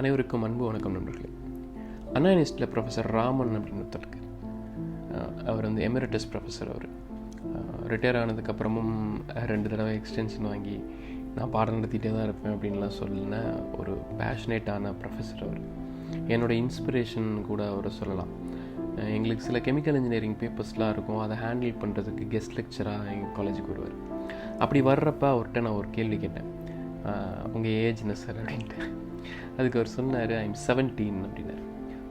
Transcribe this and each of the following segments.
அனைவருக்கும் அன்பு வணக்கம் நண்பர்களே. அண்ணா யூனிவர்சிட்டியில் ப்ரொஃபஸர் ராமன் அப்படின்னு ஒருத்தர் இருக்கார். அவர் வந்து எமிரட்டஸ் ப்ரொஃபஸர் அவர். ரிட்டையர் ஆனதுக்கப்புறமும் ரெண்டு தடவை எக்ஸ்டென்ஷன் வாங்கி நான் பாடம் நடத்திட்டே தான் இருப்பேன் அப்படின்லாம் சொல்லின ஒரு பேஷனேட்டான ப்ரொஃபஸர் அவர். என்னோட இன்ஸ்பிரேஷன் கூட அவரை சொல்லலாம். எங்களுக்கு சில கெமிக்கல் இன்ஜினியரிங் பேப்பர்ஸ்லாம் இருக்கும். அதை ஹேண்டில் பண்ணுறதுக்கு கெஸ்ட் லெக்சராக எங்கள் காலேஜுக்கு வருவார். அப்படி வர்றப்ப அவர்கிட்ட நான் ஒரு கேள்வி கேட்டேன். உங்கள் ஏஜ் என்ன சார் அப்படின்ட்டு. அதுக்கு அவர் சொன்னார் ஐம் செவன்டீன் அப்படின்னாரு.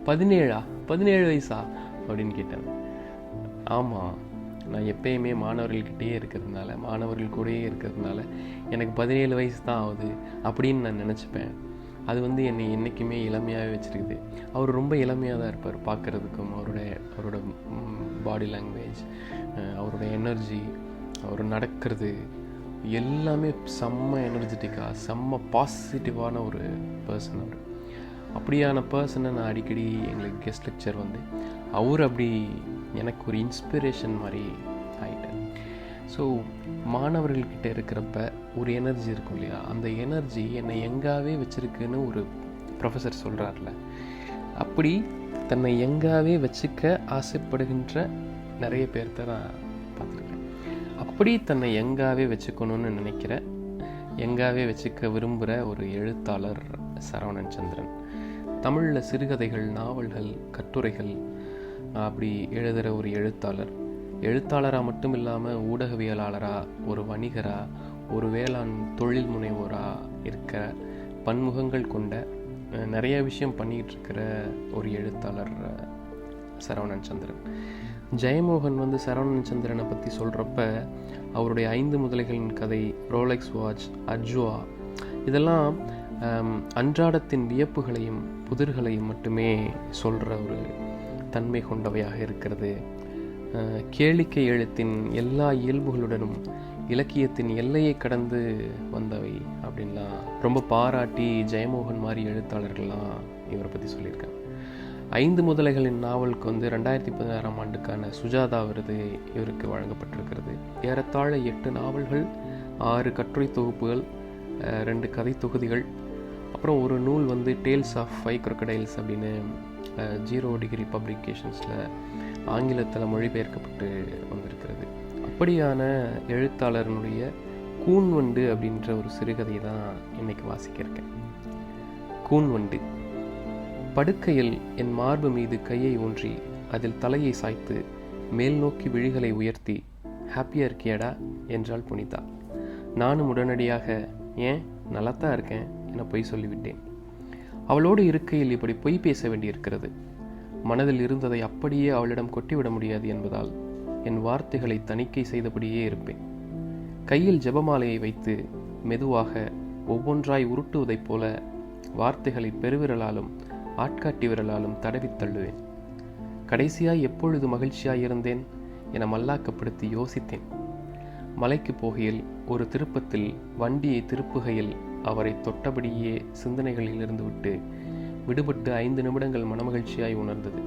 பதினேழா? பதினேழு வயசா? அப்படின்னு கேட்டார் ஆமாம் நான் எப்பயுமே மாணவர்கள்கிட்டயே இருக்கிறதுனால மாணவர்கள் கூடயே இருக்கிறதுனால எனக்கு பதினேழு வயசு தான் ஆகுது அப்படின்னு நான் நினச்சிப்பேன். அது வந்து என்னை என்றைக்குமே இளமையாகவே வச்சுருக்குது. அவர் ரொம்ப இளமையாக தான் இருப்பார் பார்க்குறதுக்கும் அவருடைய அவரோட பாடி லாங்குவேஜ் அவரோட எனர்ஜி அவர் நடக்கிறது எல்லாமே செம்ம எனர்ஜெட்டிக்காக செம்ம பாசிட்டிவான ஒரு பர்சன் அவர். அப்படியான பர்சனை நான் அடிக்கடி எங்களுக்கு கெஸ்ட் லெக்சர் வந்து அவர் அப்படி எனக்கு ஒரு இன்ஸ்பிரேஷன் மாதிரி ஆயிட்டார். ஸோ மாணவர்கள்கிட்ட இருக்கிறப்ப ஒரு எனர்ஜி இருக்கும் இல்லையா? அந்த எனர்ஜி என்னை எங்காவே வச்சுருக்குன்னு ஒரு ப்ரொஃபஸர் சொல்கிறார்ல அப்படி தன்னை எங்காவே வச்சுக்க ஆசைப்படுகின்ற நிறைய பேர்த்த நான் பார்த்துருக்கேன். அப்படி தன்னை எங்காவே வச்சுக்கணும்னு நினைக்கிற எங்காவே வச்சுக்க விரும்புகிற ஒரு எழுத்தாளர் சரவணன் சந்திரன். தமிழில் சிறுகதைகள் நாவல்கள் கட்டுரைகள் அப்படி எழுதுகிற ஒரு எழுத்தாளர். எழுத்தாளராக மட்டும் இல்லாமல் ஊடகவியலாளராக ஒரு வணிகராக ஒரு வேளாண் தொழில் முனைவோராக இருக்கிற பன்முகங்கள் கொண்ட நிறைய விஷயம் பண்ணிக்கிட்டு இருக்கிற ஒரு எழுத்தாளர் சரவணன் சந்திரன். ஜெயமோகன் வந்து சரவணன் சந்திரனை பற்றி சொல்கிறப்ப அவருடைய ஐந்து முதலைகளின் கதை ரோலெக்ஸ் வாட்ச் அஜ்வா இதெல்லாம் அன்றாடத்தின் வியப்புகளையும் புதிர்களையும் மட்டுமே சொல்கிற ஒரு தன்மை கொண்டவையாக இருக்கிறது. கேளிக்கை எழுத்தின் எல்லா இயல்புகளுடனும் இலக்கியத்தின் எல்லையை கடந்து வந்தவை அப்படின்லாம் ரொம்ப பாராட்டி ஜெயமோகன் மாதிரி எழுத்தாளர்கள்லாம் இவரை பற்றி சொல்லியிருக்காங்க. ஐந்து முதலைகளின் நாவலுக்கு வந்து ரெண்டாயிரத்தி பதினாறாம் ஆண்டுக்கான சுஜாதா விருது இவருக்கு வழங்கப்பட்டிருக்கிறது. ஏறத்தாழ எட்டு நாவல்கள் ஆறு கட்டுரை தொகுப்புகள் ரெண்டு கதை தொகுதிகள் அப்புறம் ஒரு நூல் வந்து டேல்ஸ் ஆஃப் ஃபைவ் crocodiles அப்படின்னு ஜீரோ டிகிரி பப்ளிகேஷன்ஸில் ஆங்கிலத்தில் மொழிபெயர்க்கப்பட்டு வந்திருக்கிறது. அப்படியான எழுத்தாளரனுடைய கூன்வண்டு அப்படின்ற ஒரு சிறுகதையை தான் இன்றைக்கி வாசிக்க இருக்கேன். கூன்வண்டு. படுக்கையில் என் மார்பு மீது கையை ஊன்றி அதில் தலையை சாய்த்து மேல் நோக்கி விழிகளை உயர்த்தி ஹாப்பியாக இருக்கியாடா? என்றாள் புனிதா. நானும் உடனடியாக ஏன்? நல்லாத்தான் இருக்கேன் என பொய் சொல்லிவிட்டேன். அவளோடு இருக்கையில் இப்படி பொய் பேச வேண்டியிருக்கிறது. மனதில் இருந்ததை அப்படியே அவளிடம் கொட்டிவிட முடியாது என்பதால் என் வார்த்தைகளை தணிக்கை செய்தபடியே இருப்பேன். கையில் ஜெபமாலையை வைத்து மெதுவாக ஒவ்வொன்றாய் உருட்டுவதைப் போல வார்த்தைகளை பெருவிரலாலும் ஆட்காட்டி விரலாலும் தடவித் தள்ளுவேன். கடைசியாய் எப்பொழுது மகிழ்ச்சியாய் இருந்தேன் என மல்லாக்கப்படுத்தி யோசித்தேன். மலைக்கு போகையில் ஒரு திருப்பத்தில் வண்டியை திருப்புகையில் அவரை தொட்டபடியே சிந்தனைகளில் இருந்து விட்டு விடுபட்டு ஐந்து நிமிடங்கள் மனமகிழ்ச்சியாய் உணர்ந்தது.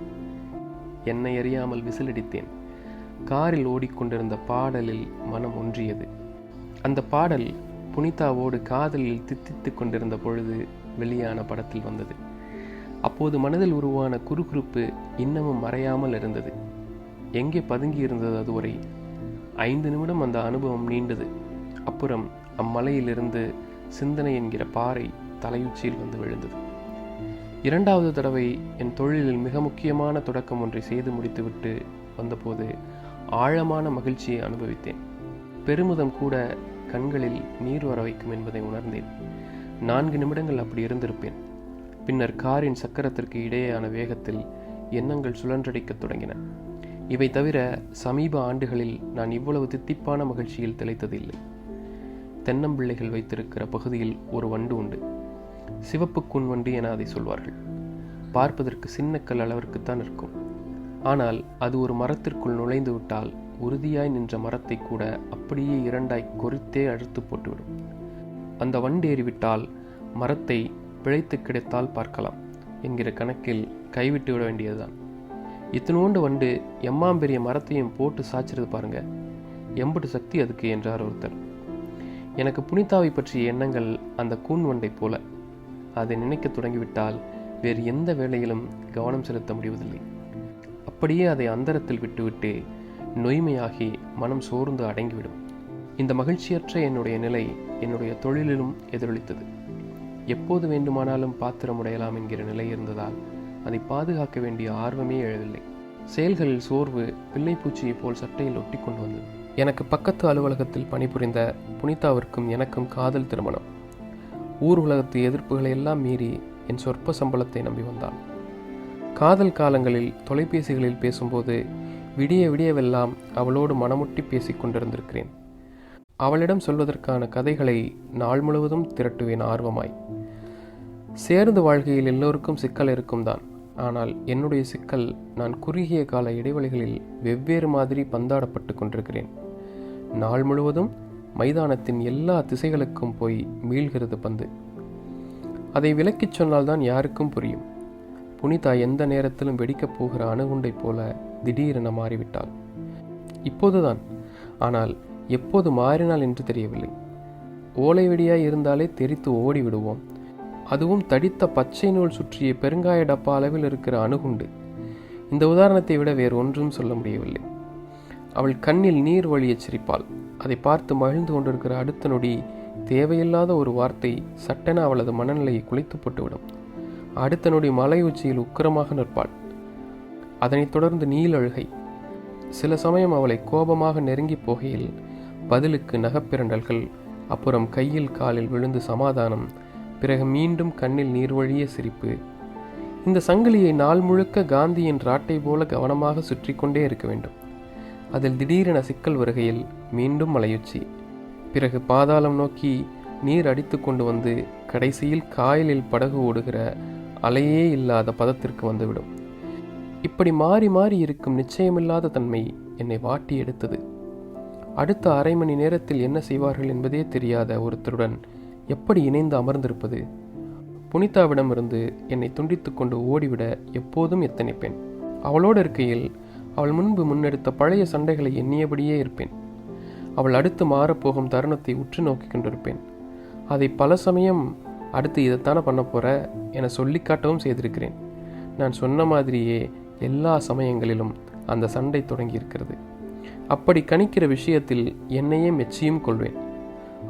என்னை அறியாமல் விசிலடித்தேன். காரில் ஓடிக்கொண்டிருந்த பாடலில் மனம் ஒன்றியது. அந்த பாடல் புனிதாவோடு காதலில் தித்தித்து கொண்டிருந்த பொழுது வெளியான படத்தில் வந்தது. அப்போது மனதில் உருவான குறுகுறுப்பு இன்னமும் மறையாமல் இருந்தது. எங்கே பதுங்கி இருந்தது அதுவரை? ஐந்து நிமிடம் அந்த அனுபவம் நீண்டது. அப்புறம் அம்மலையிலிருந்து சிந்தனை என்கிற பாறை தலையுச்சியில் வந்து விழுந்தது. இரண்டாவது தடவை என் தொழிலில் மிக முக்கியமான தொடக்கம் ஒன்றை செய்து முடித்துவிட்டு வந்தபோது ஆழமான மகிழ்ச்சியை அனுபவித்தேன். பெருமிதம் கூட கண்களில் நீர் வர வைக்கும் என்பதை உணர்ந்தேன். நான்கு நிமிடங்கள் அப்படி இருந்திருப்பேன். பின்னர் காரின் சக்கரத்திற்கு இடையேயான வேகத்தில் எண்ணங்கள் சுழன்றடிக்கத் தொடங்கின. இவை தவிர சமீப ஆண்டுகளில் நான் இவ்வளவு தித்திப்பான மகிழ்ச்சியில் திளைத்ததில்லை. தென்னம்பிள்ளைகள் வைத்திருக்கிற பகுதியில் ஒரு வண்டு உண்டு. சிவப்பு கூன் வண்டு என அதை சொல்வார்கள். பார்ப்பதற்கு சின்ன கல் அளவிற்குத்தான் இருக்கும். ஆனால் அது ஒரு மரத்திற்குள் நுழைந்து விட்டால் உறுதியாய் நின்ற மரத்தை கூட அப்படியே இரண்டாய் கொறித்தே அழுத்து போட்டுவிடும். அந்த வண்டு ஏறிவிட்டால் மரத்தை பிழைத்து கிடைத்தால் பார்க்கலாம் என்கிற கணக்கில் கைவிட்டு விட வேண்டியதுதான். இத்தினோண்டு வண்டு எம்மாம்பெரிய மரத்தையும் போட்டு சாய்ச்சிருது பாருங்க. எம்புட்டு சக்தி அதுக்கு என்றார் ஒருத்தர். எனக்கு புனிதாவை பற்றிய எண்ணங்கள் அந்த கூன் வண்டை போல. அதை நினைக்க தொடங்கிவிட்டால் வேறு எந்த வேலையிலும் கவனம் செலுத்த முடிவதில்லை. அப்படியே அதை அந்தரத்தில் விட்டுவிட்டு நொய்மையாகி மனம் சோர்ந்து அடங்கிவிடும். இந்த மகிழ்ச்சியற்ற என்னுடைய நிலை என்னுடைய தொழிலிலும் எதிரொலித்தது. எப்போது வேண்டுமானாலும் பாத்திரம் உடையலாம் என்கிற நிலை இருந்ததால் அதை பாதுகாக்க வேண்டிய ஆர்வமே எழவில்லை. செயல்களில் சோர்வு பிள்ளைப்பூச்சியைப் போல் சட்டையில் ஒட்டி கொண்டு வந்தது. எனக்கு பக்கத்து அலுவலகத்தில் பணிபுரிந்த புனிதாவிற்கும் எனக்கும் காதல் திருமணம். ஊர் உலகத்து எதிர்ப்புகளை எல்லாம் மீறி என் சொற்ப சம்பளத்தை நம்பி வந்தான். காதல் காலங்களில் தொலைபேசிகளில் பேசும்போது விடிய விடியவெல்லாம் அவளோடு மனமுட்டி பேசிக் கொண்டிருந்திருக்கிறேன். அவளிடம் சொல்வதற்கான கதைகளை நாள் முழுவதும் திரட்டுவேன் ஆர்வமாய். சேர்ந்து வாழ்க்கையில் எல்லோருக்கும் சிக்கல் இருக்கும் தான். ஆனால் என்னுடைய சிக்கல் நான் குறுகிய கால இடைவெளிகளில் வெவ்வேறு மாதிரி பந்தாடப்பட்டு கொண்டிருக்கிறேன். நாள் முழுவதும் மைதானத்தின் எல்லா திசைகளுக்கும் போய் மீள்கிறது பந்து. அதை விலக்கிச் சொன்னால்தான் யாருக்கும் புரியும். புனிதா எந்த நேரத்திலும் வெடிக்கப் போகிற அணுகுண்டைப் போல திடீரென மாறிவிட்டாள். இப்போதுதான். ஆனால் எப்போது மாறினாள் என்று தெரியவில்லை. ஓலை வெடியாய் இருந்தாலே தெரித்து ஓடி விடுவோம் அதுவும் தடித்த பச்சை நூல் சுற்றிய பெருங்காய டப்பா அளவில் இருக்கிற அணுகுண்டு. இந்த உதாரணத்தை விட வேறு ஒன்றும் சொல்ல முடியவில்லை. அவள் கண்ணில் நீர் வழியச் சிரிப்பாள். அதை பார்த்து மகிழ்ந்து கொண்டிருக்கிற அடுத்த நொடி தேவையில்லாத ஒரு வார்த்தை சட்டென அவளது மனநிலையை குலைத்து போட்டுவிடும். அடுத்த நொடி மலை உச்சியில் உக்கிரமாக நிற்பாள். அதனைத் தொடர்ந்து நீல் அழுகை. சில சமயம் அவளை கோபமாக நெருங்கி போகையில் பதிலுக்கு நகப்பிரண்டல்கள் அப்புறம் கையில் காலில் விழுந்து சமாதானம் பிறகு மீண்டும் கண்ணில் நீர்வழிய சிரிப்பு. இந்த சங்கிலியை நாள் முழுக்க காந்தியின் ராட்டை போல கவனமாக சுற்றி கொண்டே இருக்க வேண்டும். அதில் திடீரென சிக்கல் வருகையில் மீண்டும் மலையுச்சி. பிறகு பாதாளம் நோக்கி நீர் அடித்து கொண்டு வந்து கடைசியில் காயலில் படகு ஓடுகிற அலையே இல்லாத பதத்திற்கு வந்துவிடும். இப்படி மாறி மாறி இருக்கும் நிச்சயமில்லாத தன்மை என்னை வாட்டி எடுத்தது. அடுத்த அரை மணி நேரத்தில் என்ன செய்வார்கள் என்பதே தெரியாத ஒருத்தருடன் எப்படி இணைந்து அமர்ந்திருப்பது? புனிதாவிடமிருந்து என்னை துண்டித்து கொண்டு ஓடிவிட எப்போதும் எத்தனிப்பேன்? அவளோடு இருக்கையில் அவள் முன்பு முன்னெடுத்த பழைய சண்டைகளை எண்ணியபடியே இருப்பேன். அவள் அடுத்து மாறப்போகும் தருணத்தை உற்று நோக்கி கொண்டிருப்பேன். அதை பல சமயம் அடுத்து இதைத்தானே பண்ண போற என சொல்லிக்காட்டவும் செய்திருக்கிறேன். நான் சொன்ன மாதிரியே எல்லா சமயங்களிலும் அந்த சண்டை தொடங்கி இருக்கிறது அப்படி கணிக்கிற விஷயத்தில் என்னையே மெச்சியும் கொள்வேன்.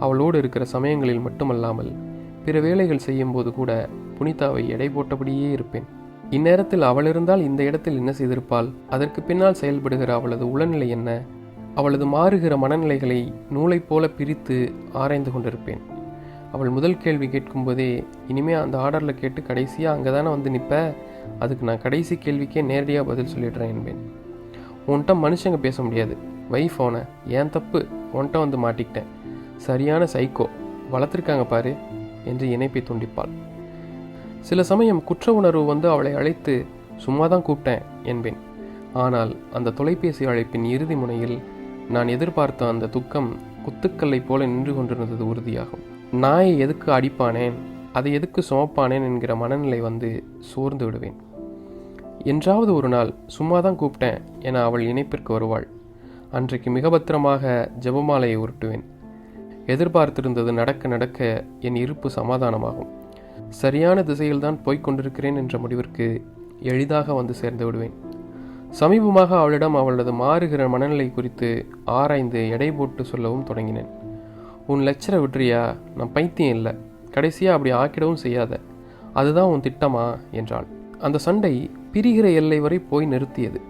அவளோடு இருக்கிற சமயங்களில் மட்டுமல்லாமல் பிற வேலைகள் செய்யும்போது கூட புனிதாவை எடை போட்டபடியே இருப்பேன். இந்நேரத்தில் அவள் இருந்தால் இந்த இடத்தில் என்ன செய்திருப்பாள்? அதற்கு பின்னால் செயல்படுகிற அவளது உளநிலை என்ன? அவளது மாறுகிற மனநிலைகளை நூலைப் போல பிரித்து ஆராய்ந்து கொண்டிருப்பேன். அவள் முதல் கேள்வி கேட்கும்போதே இனிமே அந்த ஆர்டரில் கேட்டு கடைசியாக அங்கே தானே வந்து நிற்ப அதுக்கு நான் கடைசி கேள்விக்கே நேரடியாக பதில் சொல்லிடுறேன் என்பேன். உன்கிட்ட மனுஷங்க பேச முடியாது. வை ஃபோனை ஏன் தப்பு? உன்கிட்ட வந்து மாட்டிக்கிட்டேன். சரியான சைக்கோ வளர்த்துருக்காங்க பாரு என்று இணைப்பை துண்டிப்பாள். சில சமயம் குற்ற உணர்வு வந்து அவளை அழைத்து சும்மா தான் கூப்பிட்டேன் என்பேன். ஆனால் அந்த தொலைபேசி அழைப்பின் இறுதி முனையில் நான் எதிர்பார்த்த அந்த துக்கம் குத்துக்கல்லை போல நின்று கொண்டிருந்தது உறுதியாகும். நாயை எதுக்கு அடிப்பானேன்? அதை எதுக்கு சுமப்பானேன்? என்கிற மனநிலை வந்து சோர்ந்து விடுவேன். என்றாவது ஒரு நாள் சும்மா தான் கூப்பிட்டேன் என அவள் இணைப்பிற்கு வருவாள். அன்றைக்கு மிக பத்திரமாக ஜெபமாலையை உருட்டுவேன். எதிர்பார்த்திருந்தது நடக்க நடக்க என் இருப்பு சமாதானமாகும். சரியான திசையில்தான் போய்க் கொண்டிருக்கிறேன் என்ற முடிவிற்கு எளிதாக வந்து சேர்ந்து விடுவேன். சமீபமாக அவளிடம் அவளது மாறுகிற மனநிலை குறித்து ஆராய்ந்து எடை போட்டு சொல்லவும் தொடங்கினேன். உன் லெக்சரை விட்றியா நான் பைத்தியம் இல்லை. கடைசியாக அப்படி ஆக்கிடவும் செய்யாத. அதுதான் உன் திட்டமா? என்றாள். அந்த சண்டை பிரிகிற எல்லை வரை போய் நிறுத்தியது.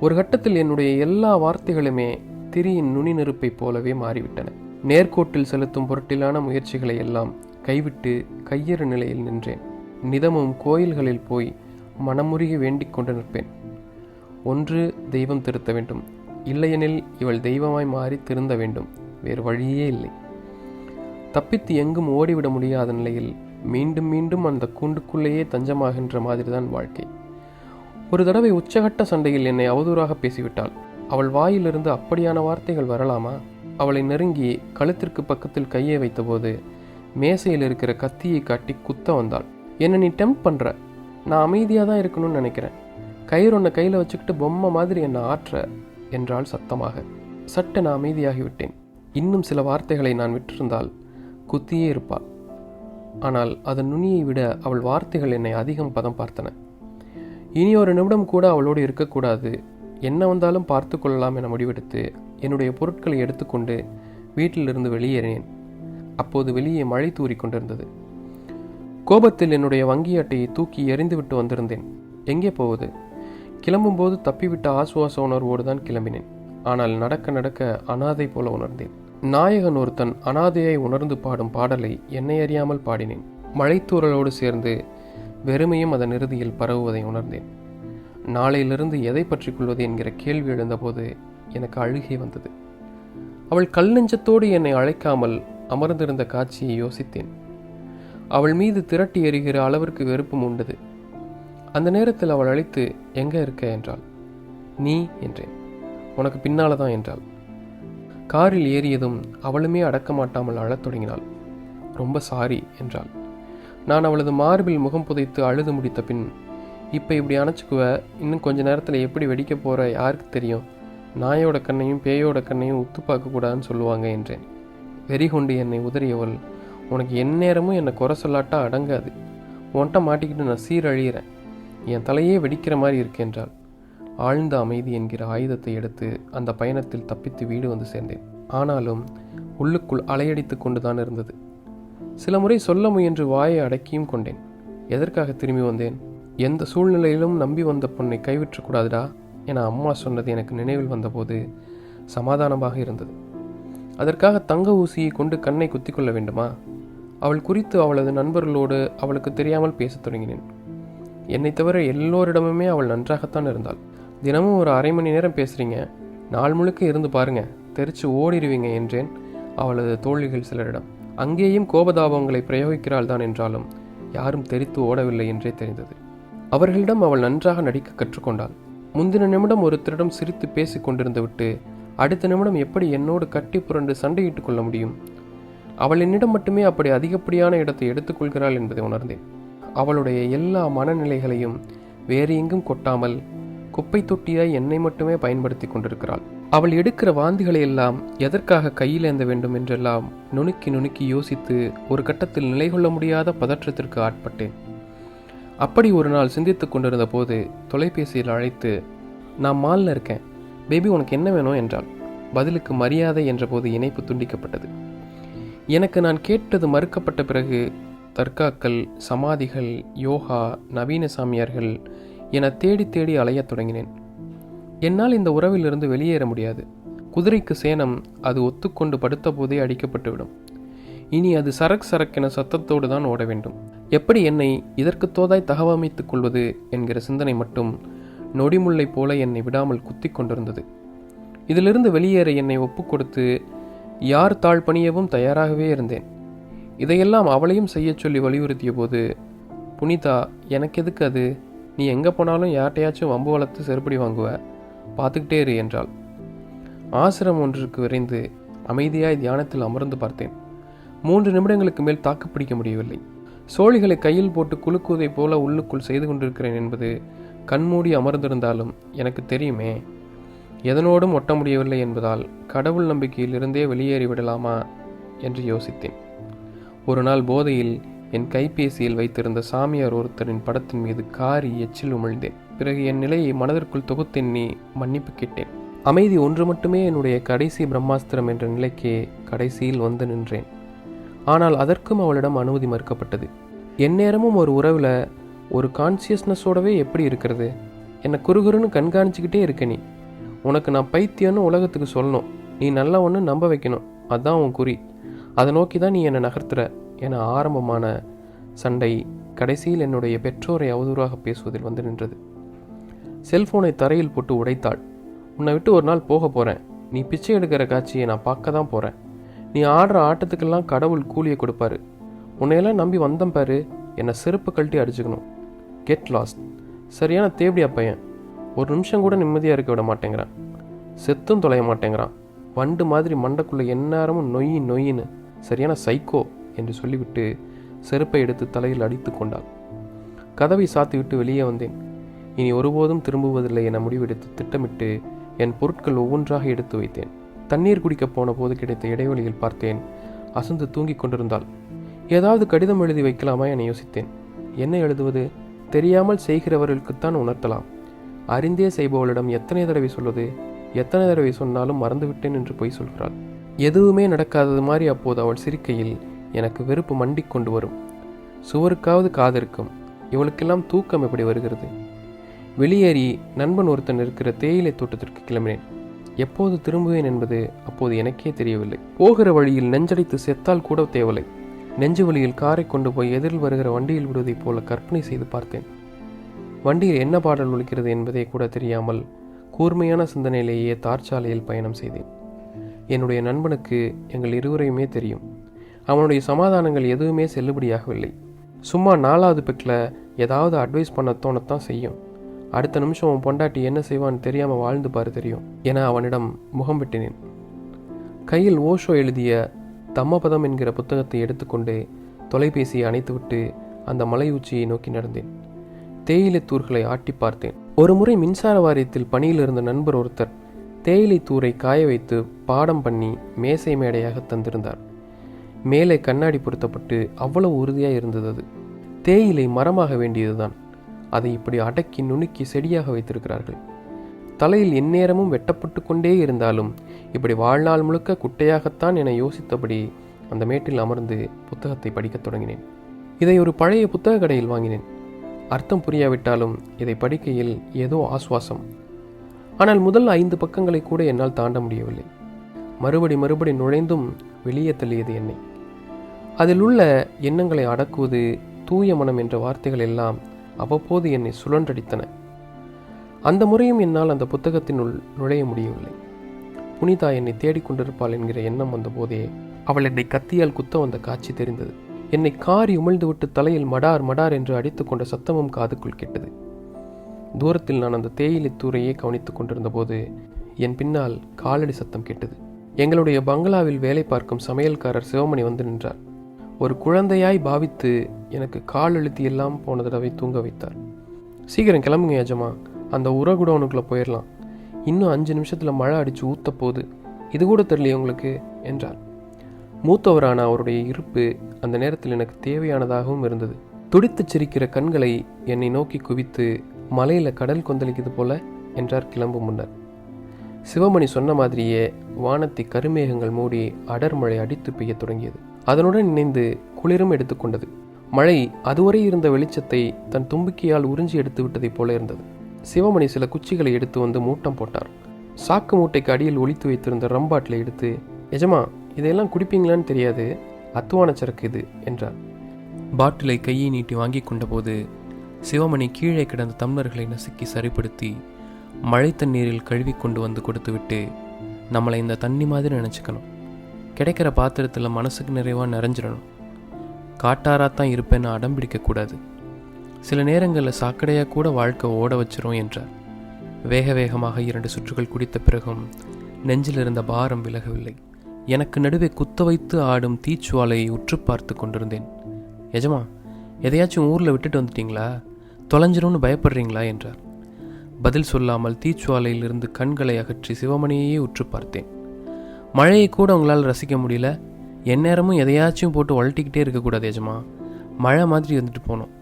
ஒரு கட்டத்தில் என்னுடைய எல்லா வார்த்தைகளுமே திரியின் நுனி நெருப்பைப் போலவே மாறிவிட்டன. நேர்கோட்டில் செலுத்தும் பொருட்டிலான முயற்சிகளை எல்லாம் கைவிட்டு கையறு நிலையில் நின்றேன். நிதமும் கோயில்களில் போய் மனமுருகி வேண்டிக் கொண்டு நிற்பேன். ஒன்று தெய்வம் திருத்த வேண்டும். இல்லையெனில் இவள் தெய்வமாய் மாறி திருந்த வேண்டும். வேறு வழியே இல்லை. தப்பித்து எங்கும் ஓடிவிட முடியாத நிலையில் மீண்டும் மீண்டும் அந்த கூண்டுக்குள்ளேயே தஞ்சமாகின்ற மாதிரிதான் வாழ்க்கை. ஒரு தடவை உச்சகட்ட சண்டையில் என்னை அவதூறாக பேசிவிட்டாள். அவள் வாயிலிருந்து அப்படியான வார்த்தைகள் வரலாமா? அவளை நெருங்கி கழுத்திற்கு பக்கத்தில் கையை வைத்தபோது மேசையில் இருக்கிற கத்தியை காட்டி குத்த வந்தாள். என்னை நீ டெம்ப் பண்ற? நான் அமைதியாக தான் இருக்கணும்னு நினைக்கிறேன். கயிறு ஒன்றை கையில் வச்சுக்கிட்டு பொம்மை மாதிரி என்னை ஆற்ற என்றாள் சத்தமாக. சட்டை நான் அமைதியாகிவிட்டேன். இன்னும் சில வார்த்தைகளை நான் விட்டிருந்தால் குத்தியே இருப்பாள். ஆனால் அதன் நுனியை விட அவள் வார்த்தைகள் என்னை அதிகம் பதம் பார்த்தன. இனி ஒரு நிமிடம் கூட அவளோடு இருக்கக்கூடாது. என்ன வந்தாலும் பார்த்து கொள்ளலாம் என முடிவெடுத்து என்னுடைய பொருட்களை எடுத்துக்கொண்டு வீட்டிலிருந்து வெளியேறினேன். அப்போது வெளியே மழை தூறி கொண்டிருந்தது. கோபத்தில் என்னுடைய வங்கி அட்டையை தூக்கி எறிந்துவிட்டு வந்திருந்தேன். எங்கே போவது? கிளம்பும்போது தப்பிவிட்ட ஆசுவாச உணர்வோடு தான் கிளம்பினேன். ஆனால் நடக்க நடக்க அனாதை போல உணர்ந்தேன். நாயகன் ஒருத்தன் அனாதையை உணர்ந்து பாடும் பாடலை என்னை அறியாமல் பாடினேன். மழைத்தூரலோடு சேர்ந்து வெறுமையும் அதன் இறுதியில் பரவுவதை உணர்ந்தேன். நாளையிலிருந்து எதை பற்றிக் கொள்வது என்கிற கேள்வி எழுந்தபோது எனக்கு அழுகை வந்தது. அவள் கல் நெஞ்சத்தோடு என்னை அழைக்காமல் அமர்ந்திருந்த காட்சியை யோசித்தேன். அவள் மீது திரட்டி எறிகிற அளவிற்கு வெறுப்பும் உண்டது. அந்த நேரத்தில் அவள் அழைத்து எங்க இருக்க? என்றாள். நீ? என்றேன். உனக்கு பின்னால தான் என்றாள். காரில் ஏறியதும் அவளுமே அடக்க மாட்டாமல் அழத் தொடங்கினாள். ரொம்ப சாரி என்றாள். நான் அவளது மார்பில் முகம் புதைத்து அழுது முடித்த பின் இப்போ இப்படி அணைச்சிக்குவ? இன்னும் கொஞ்ச நேரத்தில் எப்படி வெடிக்க போகிற யாருக்கு தெரியும்? நாயோட கண்ணையும் பேயோட கண்ணையும் உத்து பார்க்கக்கூடாதுன்னு சொல்லுவாங்க என்றேன். வெறி கொண்டு என்னை உதறியவள். உனக்கு எந்நேரமும் என்னை குறை சொல்லாட்டா அடங்காது. உன்கிட்ட மாட்டிக்கிட்டு நான் சீரழியிறேன். என் தலையே வெடிக்கிற மாதிரி இருக்கென்றாள் ஆழ்ந்த அமைதி என்கிற ஆயுதத்தை எடுத்து அந்த பயணத்தில் தப்பித்து வீடு வந்து சேர்ந்தேன். ஆனாலும் உள்ளுக்குள் அலையடித்து கொண்டுதான் இருந்தது. சில முறை சொல்ல முயன்று வாயை அடக்கியும் கொண்டேன். எதற்காக திரும்பி வந்தேன்? எந்த சூழ்நிலையிலும் நம்பி வந்த பொண்ணை கைவிற்றக்கூடாதுடா என அம்மா சொன்னது எனக்கு நினைவில் வந்தபோது சமாதானமாக இருந்தது. அதற்காக தங்க ஊசியை கொண்டு கண்ணை குத்திக் கொள்ள வேண்டுமா? அவள் குறித்து அவளது நண்பர்களோடு அவளுக்கு தெரியாமல் பேசத் தொடங்கினேன். என்னை தவிர எல்லோரிடமுமே அவள் நன்றாகத்தான் இருந்தாள். தினமும் ஒரு அரை மணி நேரம் பேசுறீங்க. நாள் முழுக்க இருந்து பாருங்க. தெரிச்சு ஓடிடுவீங்க என்றேன் அவளது தோழிகள் சிலரிடம். அங்கேயும் கோபதாபங்களை பிரயோகிக்கிறாள் தான் என்றாலும் யாரும் தெரித்து ஓடவில்லை என்றே தெரிந்தது. அவர்களிடம் அவள் நன்றாக நடிக்க கற்றுக்கொண்டாள். முந்தின நிமிடம் ஒருத்தரிடம் சிரித்து பேசிக் கொண்டிருந்து விட்டு அடுத்த நிமிடம் எப்படி என்னோடு கட்டி புரண்டு சண்டையிட்டுக் கொள்ள முடியும்? அவள் என்னிடம் மட்டுமே அப்படி அதிகப்படியான இடத்தை எடுத்துக்கொள்கிறாள் என்பதை உணர்ந்தேன். அவளுடைய எல்லா மனநிலைகளையும் வேறு எங்கும் கொட்டாமல் குப்பை தொட்டியாய் என்னை மட்டுமே பயன்படுத்தி கொண்டிருக்கிறாள். அவள் எடுக்கிற வாந்திகளை எல்லாம் எதற்காக கையில் ஏந்த வேண்டும் என்றெல்லாம் நுணுக்கி நுணுக்கி யோசித்து ஒரு கட்டத்தில் நிலை கொள்ள முடியாத பதற்றத்திற்கு ஆட்பட்டேன். அப்படி ஒரு நாள் சிந்தித்துக் கொண்டிருந்த போது தொலைபேசியில் அழைத்து நான் மாலில் இருக்கேன். பேபி உனக்கு என்ன வேணும்? என்றாள். பதிலுக்கு மரியாதை என்றபோது இணைப்பு துண்டிக்கப்பட்டது. எனக்கு நான் கேட்டது மறுக்கப்பட்ட பிறகு தர்காக்கள் சமாதிகள் யோகா நவீன சாமியார்கள் என தேடி தேடி அலையத் தொடங்கினேன். என்னால் இந்த உறவிலிருந்து வெளியேற முடியாது. குதிரைக்கு சேனம் அது ஒத்துக்கொண்டு படுத்த போதே அடிக்கப்பட்டுவிடும். இனி அது சரக் சரக்கென சத்தத்தோடு தான் ஓட வேண்டும். எப்படி என்னை இதற்கு தோதாய் தகவமைத்துக் கொள்வது என்கிற சிந்தனை மட்டும் நொடிமுல்லை போல என்னை விடாமல் குத்திக் கொண்டிருந்தது. இதிலிருந்து வெளியேற என்னை ஒப்புக்கொடுத்து யார் தாழ் பணியவும் தயாராகவே இருந்தேன். இதையெல்லாம் அவளையும் செய்யச் சொல்லி வலியுறுத்திய போது புனிதா எனக்கு எதுக்கு அது? நீ எங்கே போனாலும் யார்ட்டையாச்சும் வம்பு வளர்த்து செருப்படி வாங்குவ. பார்த்துக்கிட்டே இரு என்றாள். ஆசிரம் ஒன்றிற்கு விரைந்து அமைதியாய் தியானத்தில் அமர்ந்து பார்த்தேன். மூன்று நிமிடங்களுக்கு மேல் தாக்கு பிடிக்க முடியவில்லை. சோழிகளை கையில் போட்டு குலுக்குவதைப் போல உள்ளுக்குள் செய்து கொண்டிருக்கிறேன் என்பது கண்மூடி அமர்ந்திருந்தாலும் எனக்கு தெரியுமே. எதனோடும் ஒட்ட முடியவில்லை என்பதால் கடவுள் நம்பிக்கையிலிருந்தே வெளியேறி விடலாமா என்று யோசித்தேன். ஒரு நாள் போதையில் என் கைபேசியில் வைத்திருந்த சாமியார் ஒருத்தரின் படத்தின் மீது காரி எச்சில் உமிழ்ந்தேன். பிறகு என் நிலையை மனதிற்குள் தொகுத்தெண்ணி மன்னிப்பு கேட்டேன். அமைதி ஒன்று மட்டுமே என்னுடைய கடைசி பிரம்மாஸ்திரம் என்ற நிலைக்கே கடைசியில் வந்து நின்றேன். ஆனால் அதற்கும் அவளிடம் அனுமதி மறுக்கப்பட்டது. எந்நேரமும் ஒரு உறவில் ஒரு கான்சியஸ்னஸோடவே எப்படி இருக்கிறது? என்னை குறுகுறுன்னு கண்காணிச்சுக்கிட்டே இருக்க நீ. உனக்கு நான் பைத்தியம்னு உலகத்துக்கு சொல்லணும். நீ நல்லா ஒன்று நம்ப வைக்கணும். அதுதான் உன் குறி. அதை நோக்கி தான் நீ என்னை நகர்த்துற. என ஆரம்பமான சண்டை கடைசியில் என்னுடைய பெற்றோரை அவதூறாக பேசுவதில் வந்து நின்றது. செல்போனை தரையில் போட்டு உடைத்தாள். உன்னை விட்டு ஒரு நாள் போக போகிறேன் நீ பிச்சை எடுக்கிற காட்சியை நான் பார்க்க தான் போகிறேன் நீ ஆடுற ஆட்டத்துக்கெல்லாம் கடவுள் கூலியை கொடுப்பாரு. உன்னையெல்லாம் நம்பி வந்தம் பாரு. என்னை செருப்பு கழட்டி அடிச்சுக்கணும். கெட் லாஸ்ட் சரியான தேவடியா பையன். ஒரு நிமிஷம் கூட நிம்மதியாக இருக்க விட மாட்டேங்கிறான். செத்தும் தொலைய மாட்டேங்கிறான். வண்டு மாதிரி மண்டக்குள்ளே எந்நேரமும் நொய் நொய்யின்னு. சரியான சைக்கோ என்று சொல்லிவிட்டு செருப்பை எடுத்து தலையில் அடித்து கொண்டாள். கதவை சாத்திவிட்டு வெளியே வந்தேன். இனி ஒருபோதும் திரும்புவதில்லை என முடிவெடுத்து திட்டமிட்டு என் பொருட்கள் ஒவ்வொன்றாக எடுத்து வைத்தேன். தண்ணீர் குடிக்கப் போன போது கிடைத்த இடைவெளியில் பார்த்தேன். அசந்து தூங்கிக் கொண்டிருந்தாள். ஏதாவது கடிதம் எழுதி வைக்கலாமா என யோசித்தேன். என்ன எழுதுவது? தெரியாமல் செய்கிறவர்களுக்குத்தான் உணர்த்தலாம். அறிந்தே செய்பவளிடம் எத்தனை தடவை சொல்வது? எத்தனை தடவை சொன்னாலும் மறந்துவிட்டேன் என்று பொய் சொல்கிறாள். எதுவுமே நடக்காதது மாதிரி அப்போது அவள் சிரிக்கையில் எனக்கு வெறுப்பு மண்டி கொண்டு வரும். சுவருக்காவது காதிருக்கும். இவளுக்கெல்லாம் தூக்கம் எப்படி வருகிறது? வெளியேறி நண்பன் ஒருத்தன் இருக்கிற தேயிலை தோட்டத்திற்கு கிளம்பினேன். எப்போது திரும்புவேன் என்பது அப்போது எனக்கே தெரியவில்லை. போகிற வழியில் நெஞ்சடைத்து செத்தால் கூட தேவலை நெஞ்சு வழியில் காரை கொண்டு போய் எதிரில் வருகிற வண்டியில் விடுவதைப் போல கற்பனை செய்து பார்த்தேன். வண்டியில் என்ன பாடல் ஒழிக்கிறது என்பதே கூட தெரியாமல் கூர்மையான சிந்தனையிலேயே தார்ச்சாலையில் பயணம் செய்தேன். என்னுடைய நண்பனுக்கு எங்கள் இருவரையுமே தெரியும். அவனுடைய சமாதானங்கள் எதுவுமே செல்லுபடியாகவில்லை. சும்மா நாலாவது பெக்கில் ஏதாவது அட்வைஸ் பண்ண தோணத்தான் செய்யும். அடுத்த நிமிஷம் உன் பொண்டாட்டி என்ன செய்வான்னு தெரியாமல் வாழ்ந்து பாரு தெரியும் என அவனிடம் முகம் விட்டினேன். கையில் ஓஷோ எழுதிய தம்மபதம் என்கிற புத்தகத்தை எடுத்துக்கொண்டு தொலைபேசியை அணைத்துவிட்டு அந்த மலை உச்சியை நோக்கி நடந்தேன். தேயிலை தூர்களை ஆட்டி பார்த்தேன். ஒரு முறை மின்சார வாரியத்தில் பணியில் இருந்த நண்பர் ஒருத்தர் தேயிலை தூரை காய வைத்து பாடம் பண்ணி மேசை மேடையாக தந்திருந்தார். மேலே கண்ணாடி பொருத்தப்பட்டு அவ்வளவு உறுதியாக இருந்தது அது. தேயிலை மரமாக வேண்டியதுதான். அதை இப்படி அடக்கி நுணுக்கி செடியாக வைத்திருக்கிறார்கள். தலையில் எந்நேரமும் வெட்டப்பட்டு கொண்டே இருந்தாலும் இப்படி வாழ்நாள் முழுக்க குட்டையாகத்தான் என யோசித்தபடி அந்த மேட்டில் அமர்ந்து புத்தகத்தை படிக்கத் தொடங்கினேன். இதை ஒரு பழைய புத்தக கடையில் வாங்கினேன். அர்த்தம் புரியாவிட்டாலும் இதை படிக்கையில் ஏதோ ஆசுவாசம். ஆனால் முதல் ஐந்து பக்கங்களை கூட என்னால் தாண்ட முடியவில்லை. மறுபடி மறுபடி நுழைந்தும் வெளியே தள்ளியது என்னை. அதில் உள்ள எண்ணங்களை அடக்குவது தூய மனம் என்ற வார்த்தைகள் எல்லாம் அவ்வப்போது என்னை சுழன்றடித்தன. அந்த முறையும் என்னால் அந்த புத்தகத்தினுள் நுழைய முடியவில்லை. புனிதா என்னை தேடிக்கொண்டிருப்பாள் என்கிற எண்ணம் வந்தபோதே அவள் என்னை கத்தியால் குத்த வந்த காட்சி தெரிந்தது. என்னை காரி உமிழ்ந்துவிட்டு தலையில் மடார் மடார் என்று அடித்து கொண்ட சத்தமும் காதுக்குள் கேட்டது. தூரத்தில் நான் அந்த தேயிலை தூரையே கவனித்துக் கொண்டிருந்த போது என் பின்னால் காலடி சத்தம் கேட்டது. எங்களுடைய பங்களாவில் வேலை பார்க்கும் சமையல்காரர் சிவமணி வந்து நின்றார். ஒரு குழந்தையாய் பாவித்து எனக்கு கால் அழுத்தி எல்லாம் போன தடவை தூங்க வைத்தார். சீக்கிரம் கிளம்புங்க எஜமா அந்த உரகுடவனுக்குள்ளே போயிடலாம் இன்னும் அஞ்சு நிமிஷத்தில் மழை அடித்து ஊத்த போகுது இது கூட தெரியலையே உங்களுக்கு? என்றார். மூத்தவரான அவருடைய இருப்பு அந்த நேரத்தில் எனக்கு தேவையானதாகவும் இருந்தது. துடித்துச் சிரிக்கிற கண்களை என்னை நோக்கி குவித்து மலையில் கடல் கொந்தளிக்குது போல என்றார் கிளம்பும் முன்னர். சிவமணி சொன்ன மாதிரியே வானத்தை கருமேகங்கள் மூடி அடர்மழை அடித்து பெய்யத் தொடங்கியது. அதனுடன் இணைந்து குளிரும் எடுத்துக்கொண்டது மழை அதுவரை இருந்த வெளிச்சத்தை தன் தும்பிக்கையால் உறிஞ்சி எடுத்து விட்டதைப் போல இருந்தது. சிவமணி சில குச்சிகளை எடுத்து வந்து மூட்டம் போட்டார். சாக்கு மூட்டைக்கு அடியில் ஒளித்து வைத்திருந்த ரம்பாட்டில் எடுத்து எஜமா இதையெல்லாம் குடிப்பீங்களான்னு தெரியாது. அத்துவான சரக்கு இது என்றார். பாட்டிலை கையை நீட்டி வாங்கி கொண்டபோது சிவமணி கீழே கிடந்த தம்ளர்களை நசுக்கி சரிப்படுத்தி மழை தண்ணீரில் கழுவி கொண்டு வந்து கொடுத்துவிட்டு நம்மளை இந்த தண்ணி மாதிரி நினச்சிக்கணும். கிடைக்கிற பாத்திரத்தில் மனசுக்கு நிறைவாக நிறைஞ்சிடணும். காட்டாராக தான் இருப்பேன்னு அடம் பிடிக்கக்கூடாது. சில நேரங்களில் சாக்கடையாக கூட வாழ்க்கை ஓட வச்சிரும் என்றார். வேக வேகமாக இரண்டு சுற்றுகள் குடித்த பிறகும் நெஞ்சில் இருந்த பாரம் விலகவில்லை. எனக்கு நடுவே குத்த வைத்து ஆடும் தீச்சுவாலையை உற்று பார்த்து கொண்டிருந்தேன். எஜமா எதையாச்சும் ஊரில் விட்டுட்டு வந்துட்டீங்களா? தொலைஞ்சிரும்னு பயப்படுறீங்களா? என்றார். பதில் சொல்லாமல் தீச்சுவாலையிலிருந்து கண்களை அகற்றி சிவமணியையே உற்று பார்த்தேன். மழையை கூட உங்களால் ரசிக்க முடியல. எந்நேரமும் எதையாச்சும் போட்டு வளட்டிக்கிட்டே இருக்கக்கூடாது எஜமா. மழை மாதிரி வந்துட்டு போனோம்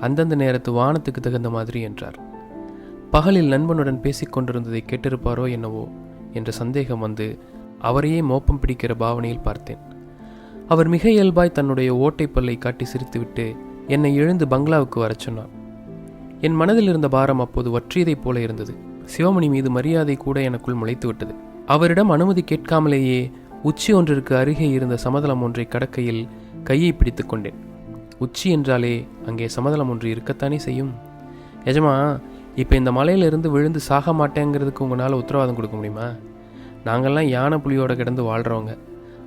அந்தந்த நேரத்து வானத்துக்கு தகுந்த மாதிரி என்றார். பகலில் நண்பனுடன் பேசிக்கொண்டிருந்ததை கேட்டிருப்பாரோ என்னவோ என்ற சந்தேகம் வந்து அவரையே மோப்பம் பிடிக்கிற பாவனையில் பார்த்தேன். அவர் மிக இயல்பாய் தன்னுடைய ஓட்டைப்பல்லை காட்டி சிரித்துவிட்டு என்னை எழுந்து பங்களாவுக்கு வரச் சொன்னார். என் மனதில் இருந்த பாரம் அப்போது வற்றியதைப் போல இருந்தது. சிவமணி மீது மரியாதை கூட எனக்குள் முளைத்து விட்டது அவரிடம் அனுமதி கேட்காமலேயே உச்சி ஒன்றிற்கு அருகே இருந்த சமதளம் ஒன்றை கடக்கையில் கையை பிடித்து கொண்டேன். உச்சி என்றாலே அங்கே சமதளம் ஒன்று இருக்கத்தானே செய்யும்? எஜமா இப்போ இந்த மலையிலிருந்து விழுந்து சாக மாட்டேங்கிறதுக்கு உங்களால் உத்தரவாதம் கொடுக்க முடியுமா? நாங்கள்லாம் யானை புலியோட கிடந்து வாழ்கிறவங்க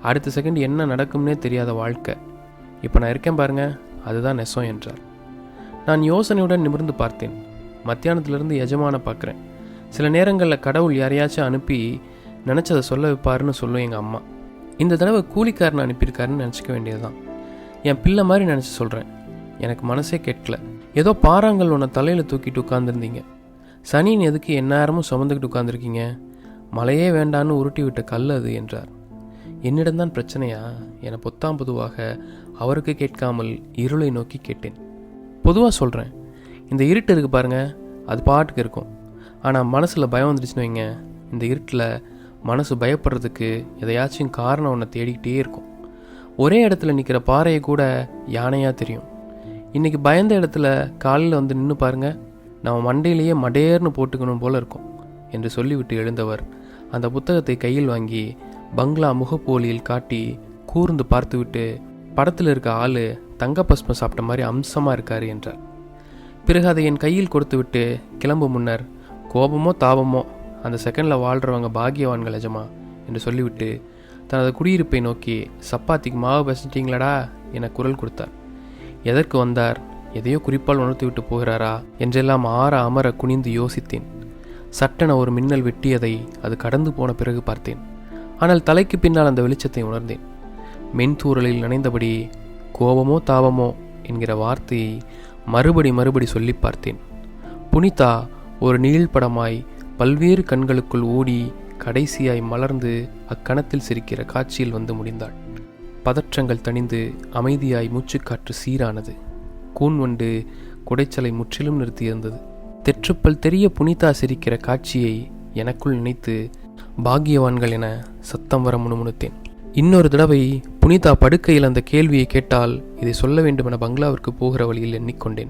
அடுத்த செகண்ட் என்ன நடக்கும்னே தெரியாத வாழ்க்கை. இப்போ நான் இருக்கேன் பாருங்க அதுதான் நெசம் என்றார். நான் யோசனையுடன் நிமிர்ந்து பார்த்தேன். மத்தியானத்திலிருந்து எஜமான பார்க்குறேன். சில நேரங்களில் கடவுள் யாரையாச்சும் அனுப்பி நினச்சதை சொல்ல வைப்பாருன்னு சொல்லும் எங்கள் அம்மா. இந்த தடவை கூலிக்காரனை அனுப்பியிருக்காருன்னு நினச்சிக்க வேண்டியதுதான். என் பிள்ளை மாதிரி நினச்சி சொல்கிறேன் எனக்கு மனசே கெட்டல ஏதோ பாறாங்கல் உன்னை தலையில் தூக்கிட்டு உட்காந்துருந்தீங்க சனின்னு எதுக்கு எந்நேரமும் சுமந்துக்கிட்டு உட்காந்துருக்கீங்க மழையே வேண்டான்னு உருட்டி விட்ட கல் அது என்றார். என்னிடம்தான் பிரச்சனையா? என பொத்தாம் பொதுவாக அவருக்கு கேட்காமல் இருளை நோக்கி கேட்டேன். பொதுவாக சொல்கிறேன் இந்த இருட்டு இருக்கு பாருங்க. அது பாட்டுக்கு இருக்கும். ஆனால் மனசில் பயம் வந்துடுச்சுன்னு வைங்க. இந்த இருட்டில் மனசு பயப்படுறதுக்கு எதையாச்சும் காரணம் ஒன்று தேடிக்கிட்டே இருக்கும். ஒரே இடத்துல நிற்கிற பாறையை கூட யானையாக தெரியும். இன்றைக்கி பயந்த இடத்துல காலையில் வந்து நின்று பாருங்கள் நம்ம மண்டையிலேயே மடேர்னு போட்டுக்கணும் போல இருக்கும் என்று சொல்லிவிட்டு எழுந்தவர் அந்த புத்தகத்தை கையில் வாங்கி பங்களா முகப்போலியில் காட்டி கூர்ந்து பார்த்துவிட்டு படத்தில் இருக்க ஆள் தங்கப்பஸ்மம் சாப்பிட்ட மாதிரி அம்சமாக இருக்கார் என்றார். பிறகு அதை என் கையில் கொடுத்துவிட்டு கிளம்பும் முன்னர் கோபமோ தாபமோ அந்த செகண்டில் வாழ்கிறவங்க பாக்கியவான்கள் எஜமா என்று சொல்லிவிட்டு தனது குடியிருப்பை நோக்கி சப்பாத்திக்கு மாவு பசிச்சிட்டிங்களடா? என குரல் கொடுத்தார். எதற்கு வந்தார்? எதையோ குறிப்பால் உணர்த்தி விட்டு போகிறாரா? என்றெல்லாம் ஆற அமர குனிந்து யோசித்தேன். சட்டென ஒரு மின்னல் வெட்டியதை அது கடந்து போன பிறகு பார்த்தேன். ஆனால் தலைக்கு பின்னால் அந்த வெளிச்சத்தை உணர்ந்தேன். மென்தூரலில் நனைந்தபடி கோபமோ தாபமோ? என்கிற வார்த்தையை மறுபடி மறுபடி சொல்லி பார்த்தேன். புனிதா ஒரு நீள்படமாய் பல்வேறு கண்களுக்குள் ஓடி கடைசியாய் மலர்ந்து அக்கணத்தில் சிரிக்கிற காட்சியில் வந்து முடிந்தாள். பதற்றங்கள் தணிந்து அமைதியாய் மூச்சுக்காற்று சீரானது. கூன்வண்டு குடைச்சலை முற்றிலும் நிறுத்தியிருந்தது. தெற்றுப்பல் தெரிய புனிதா சிரிக்கிற காட்சியை எனக்குள் நினைத்து பாக்கியவான்கள் என சத்தம் வர முணுமுணுத்தேன். இன்னொரு தடவை புனிதா படுக்கையில் அந்த கேள்வியை கேட்டால் இதை சொல்ல வேண்டும் என பங்களாவிற்கு போகிற வழியில் எண்ணிக்கொண்டேன்.